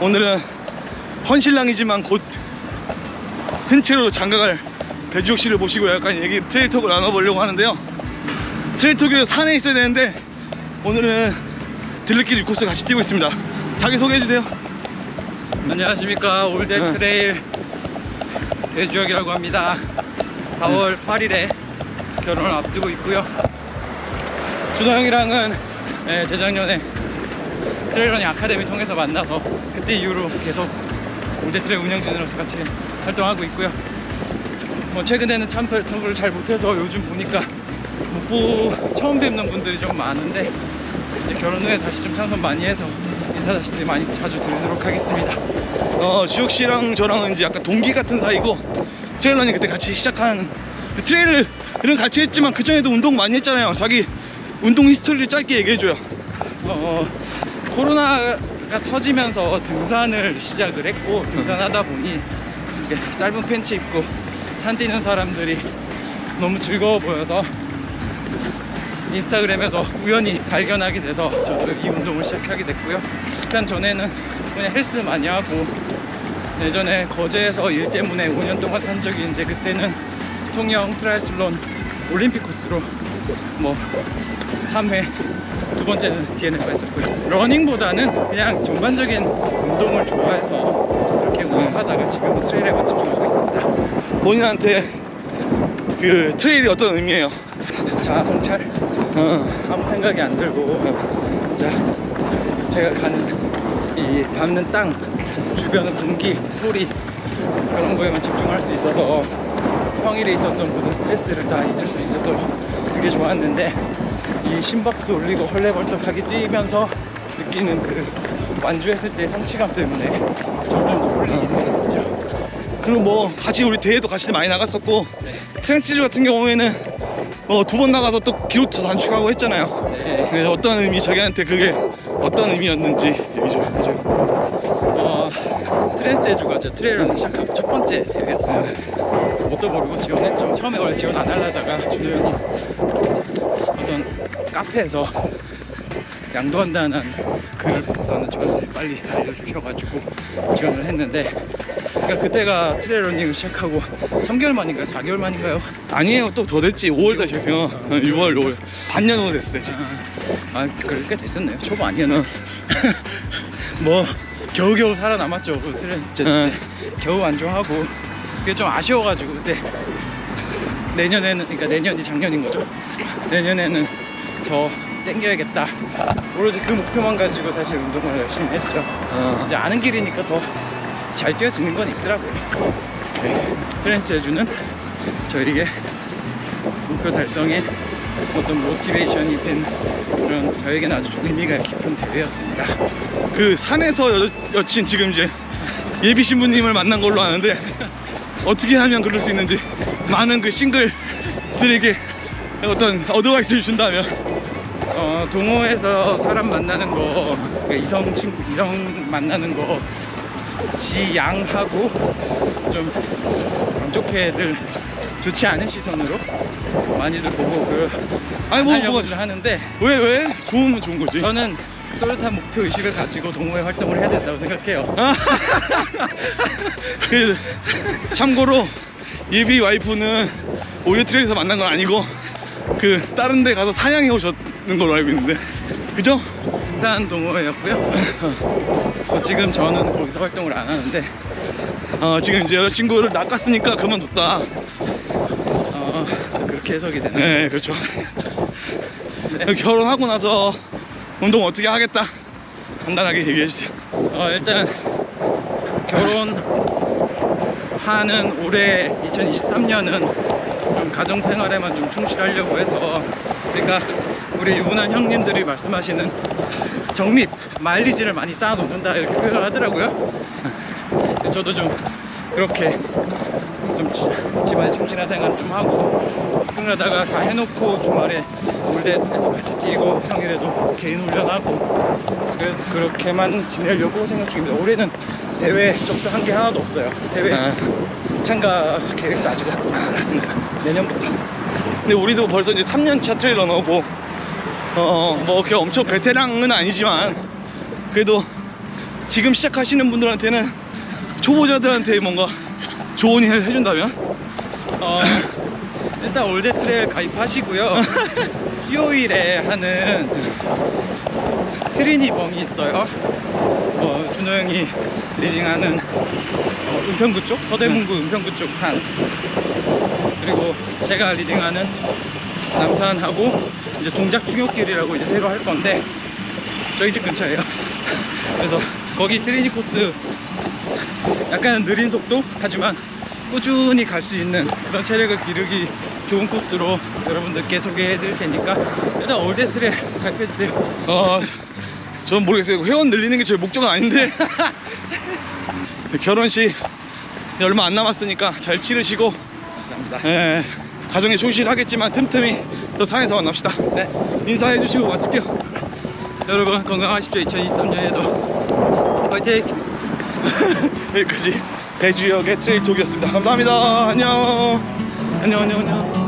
오늘은 헌신랑이지만 곧 흔채로 장가갈 배주혁 씨를 모시고 약간 얘기 트레일 톡을 나눠보려고 하는데요. 트레일 톡이 산에 있어야 되는데 오늘은 들리길 6코스 같이 뛰고 있습니다. 자기 소개해주세요. 안녕하십니까 올댓 네. 트레일 배주혁이라고 합니다 4월 8일에 결혼을 앞두고 있고요 준호 형이랑은 예, 재작년에 트레일러닝 아카데미 통해서 만나서 그때 이후로 계속 트레일 운영진으로서 같이 활동하고 있고요 뭐 최근에는 참석을 잘 못해서 요즘 보니까 못 보, 처음 뵙는 분들이 좀 많은데 이제 결혼 후에 다시 좀 참석 많이 해서 인사 다시 많이 자주 드리도록 하겠습니다 어, 주혁 씨랑 저랑은 이제 약간 동기 같은 사이고 트레일러닝 그때 같이 시작한 근데 트레일을 같이 했지만 그 전에도 운동 많이 했잖아요. 자기 운동 히스토리를 짧게 얘기해줘요. 어, 코로나가 터지면서 등산을 시작을 했고 등산하다 보니 짧은 팬츠 입고 산 뛰는 사람들이 너무 즐거워 보여서 인스타그램에서 우연히 발견하게 돼서 저도 이 운동을 시작하게 됐고요. 일단 전에는 그냥 헬스 많이 하고 예전에 거제에서 일 때문에 5년 동안 산 적이 있는데 그때는 통영 트라이슬론 올림픽 코스로 뭐 3회 두 번째는 DNF가 있었고요. 러닝보다는 그냥 전반적인 운동을 좋아해서 그렇게 운동하다가 지금은 트레일에만 집중하고 있습니다. 본인한테 그 트레일이 어떤 의미예요? 자아 성찰. 어, 아무 생각이 안 들고. 자 제가 가는 이 밟는 땅 주변의 공기 소리 그런 거에만 집중할 수 있어서 평일에 있었던 모든 스트레스를 다 잊을 수 있어서 그게 좋았는데 이 심박수 올리고 헐레벌떡하게 뛰면서 느끼는 그 완주했을 때의 성취감 때문에 점점 더 홀리게 되는 거죠 그리고 뭐 같이 우리 대회도 같이 많이 나갔었고 트랜스주 같은 경우에는 어, 두번 나가서 또 기록도 단축하고 했잖아요. 네. 그래서 어떤 의미 자기한테 그게 어떤 의미였는지 얘기 좀 해줘요. 어, 트랜스 제주가 제 트레일러닝 시작한 첫 번째 대회였어요. 뭣도 모르고 지원했죠. 처음에 원래 지원 안 하려다가 준호 형이 어떤 카페에서 양도한다는 글을 보고서는 저한테 빨리 알려주셔가지고 지원을 했는데 그러니까 그때가 트레일 러닝을 시작하고 3개월 만인가요? 4개월 만인가요? 아니에요, 또 더 됐지. 5월달 시작해요. 어, 6월, 5월. 반년 정도 됐을 때지. 아, 아 그래 꽤 됐었네요. 초보 아니었나? 뭐 겨우겨우 살아남았죠. 그 제트 응. 때 겨우 안정하고 그게 좀 아쉬워가지고 그때 내년에는 그러니까 내년이 작년인 거죠. 내년에는 더 땡겨야겠다. 오로지 그 목표만 가지고 사실 운동을 열심히 했죠. 어. 이제 아는 길이니까 더 잘 뛰어지는 건 있더라고요. 네. 트랜스 제주는 저에게 목표 달성에 어떤 모티베이션이 된 그런 저에게는 아주 의미가 깊은 대회였습니다. 그 산에서 여, 여친 지금 이제 예비 신부님을 만난 걸로 아는데 어떻게 하면 그럴 수 있는지 많은 그 싱글들에게 어떤 어드바이스를 준다면 어, 동호회에서 사람 만나는 거, 그러니까 이성 친구, 이성 만나는 거 지양하고 좀 안 좋게들 좋지 않은 시선으로 많이들 보고 그 아니 뭐 뭐가 하는데 왜 왜? 좋으면 좋은 거지. 저는 또렷한 목표 의식을 가지고 동호회 활동을 해야 된다고 생각해요. 아, 그 참고로 예비 와이프는 오히려 트레에서 만난 건 아니고 그 다른 데 가서 사냥해 오셨는 걸로 알고 있는데 그죠? 등산 동호회였고요. 어, 지금 저는 거기서 활동을 안 하는데 어, 지금 이제 여자친구를 낚았으니까 그만뒀다. 어, 그렇게 해석이 되는. 네, 그렇죠. 결혼하고 나서 운동 어떻게 하겠다. 간단하게 얘기해 주세요. 어, 일단 결혼하는 올해 2023년은 좀 가정 생활에만 좀 충실하려고 해서 그러니까 우리 유부남 형님들이 말씀하시는 적립 마일리지를 많이 쌓아 놓는다 이렇게 표현을 하더라고요. 저도 좀 그렇게 좀 지- 집안에 충실한 생활 좀 하고 그러다가 다 해놓고 주말에 올댓에서 같이 뛰고 평일에도 개인 훈련하고 그래서 그렇게만 지내려고 생각 중입니다. 올해는 대회 접수 한 게 하나도 없어요. 대회 아. 참가 계획도 아직 없습니다. 내년부터. 근데 우리도 벌써 이제 3년차 트레일러너고 어, 뭐, 이렇게 엄청 베테랑은 아니지만, 그래도 지금 시작하시는 분들한테는 초보자들한테 뭔가 조언을 해준다면? 어, 일단 올드 트레일 가입하시고요. 수요일에 하는 트리니 범이 있어요. 어, 준호 형이 리딩하는 어, 은평구 쪽, 서대문구 은평구 쪽 산. 그리고 제가 리딩하는 남산하고 이제 동작 충욕길이라고 이제 새로 할 건데 저희 집 근처예요. 그래서 거기 트리니 코스 약간 느린 속도 하지만 꾸준히 갈 수 있는 그런 체력을 기르기 좋은 코스로 여러분들께 소개해 드릴 테니까 일단 올드 트레 가입해 주세요. 어, 저는 모르겠어요. 회원 늘리는 게 제 목적은 아닌데. 결혼식 얼마 안 남았으니까 잘 치르시고, 감사합니다. 예, 가정에 충실하겠지만 틈틈이 또 산에서 만납시다. 네. 인사해 주시고 마칠게요. 여러분 건강하십시오. 2023년에도 화이팅! 여기까지 배주역의 트레일 톡이었습니다. 감사합니다. 안녕. 안녕, 안녕, 안녕.